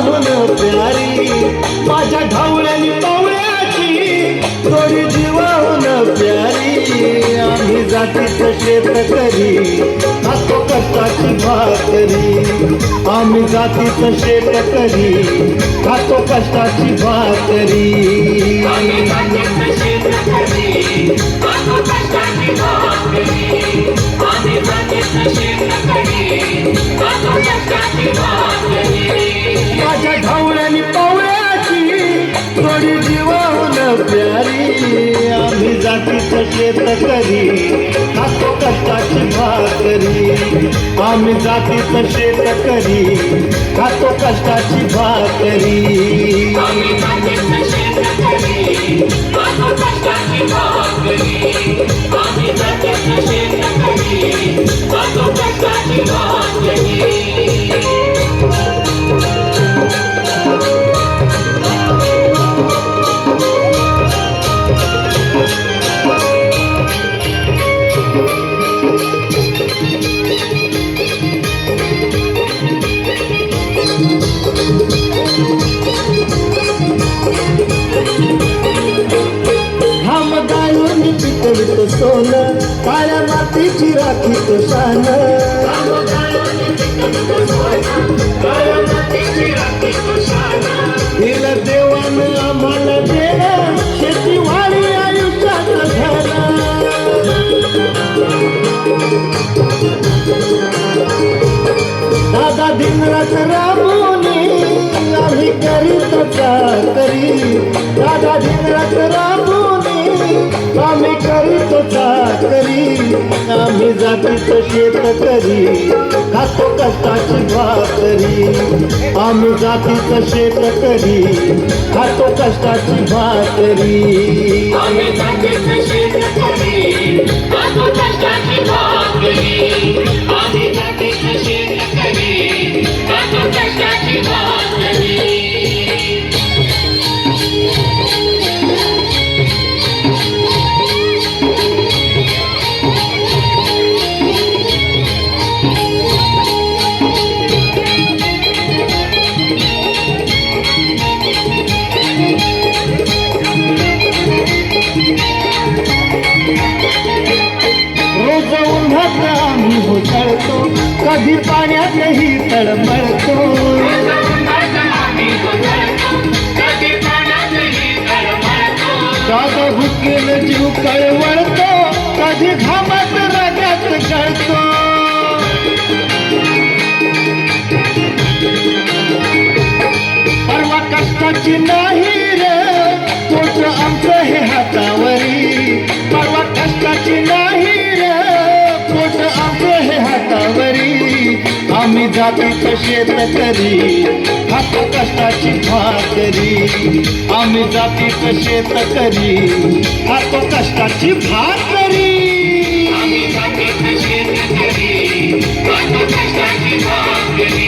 पाहून प्यारी माझ्या ढावळ्यानी पावळ्याची थोडी जीवाहून प्यारी. आम्ही जातीचं शेत करी खातो कष्टाची भाकरी. आम्ही जातीचं शेत करी खातो कष्टाची भाकरी. शेत करी खातो कष्टाची भाकरी. आम्ही जातीचं शेत करी खातो कष्टाची भाकरी. घाम गाळून सोन काळ्या मातीची राखी तो शान. दिलं देवानं आम्हाला देणं शेतीवाडी आयुष्याचं घरं दादा दिनरात राबवणे आम्ही करीत करी दादा दिनरात राबवणे आम्ही करीत करी आम्ही जातीचं शेत करी. खातो कष्टाची भाकरी. आम्ही जातीचं शेत करी खातो कष्टाची भाकरी. कधी पाण्यातही तळमळतो दादा हुकेल जीव कळवळतो कधी घामात रागात कळतो परवा कष्टाची नाही आम्ही जातीचं शेत करी हात कष्टाची भाकरी आम्ही जातीचं शेत करी हात कष्टाची भाकरी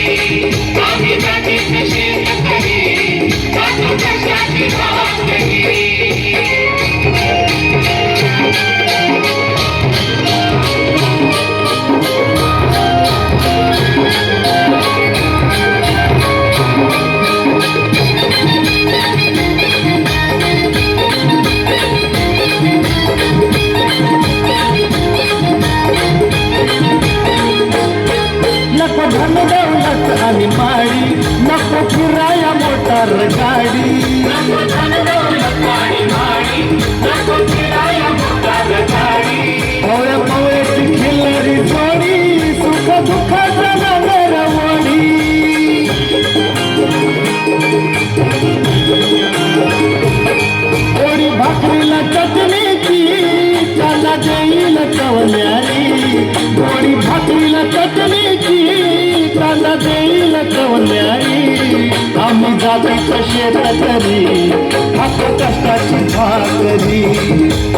भाकरीला चटणीची कांदा देईल कवल्यारी आम्ही जातीचं शेतकरी खातो कष्टाची भाकरी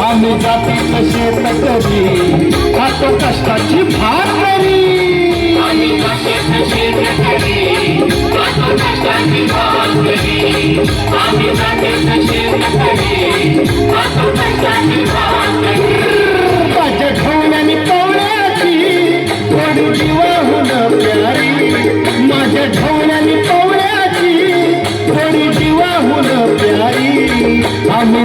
आम्ही जातीचं शेतकरी खातो कष्टाची भाकरी आम्ही कशाचं शेतकरी खातो कष्टाची भाकरी आम्ही जातीचं शेतकरी खातो कष्टाची भाकरी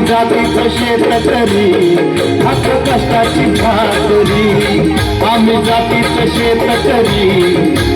जाते जातीचं शेतकरी खातो कष्टाची भाकरी आम्ही जातीचं शेतकरी.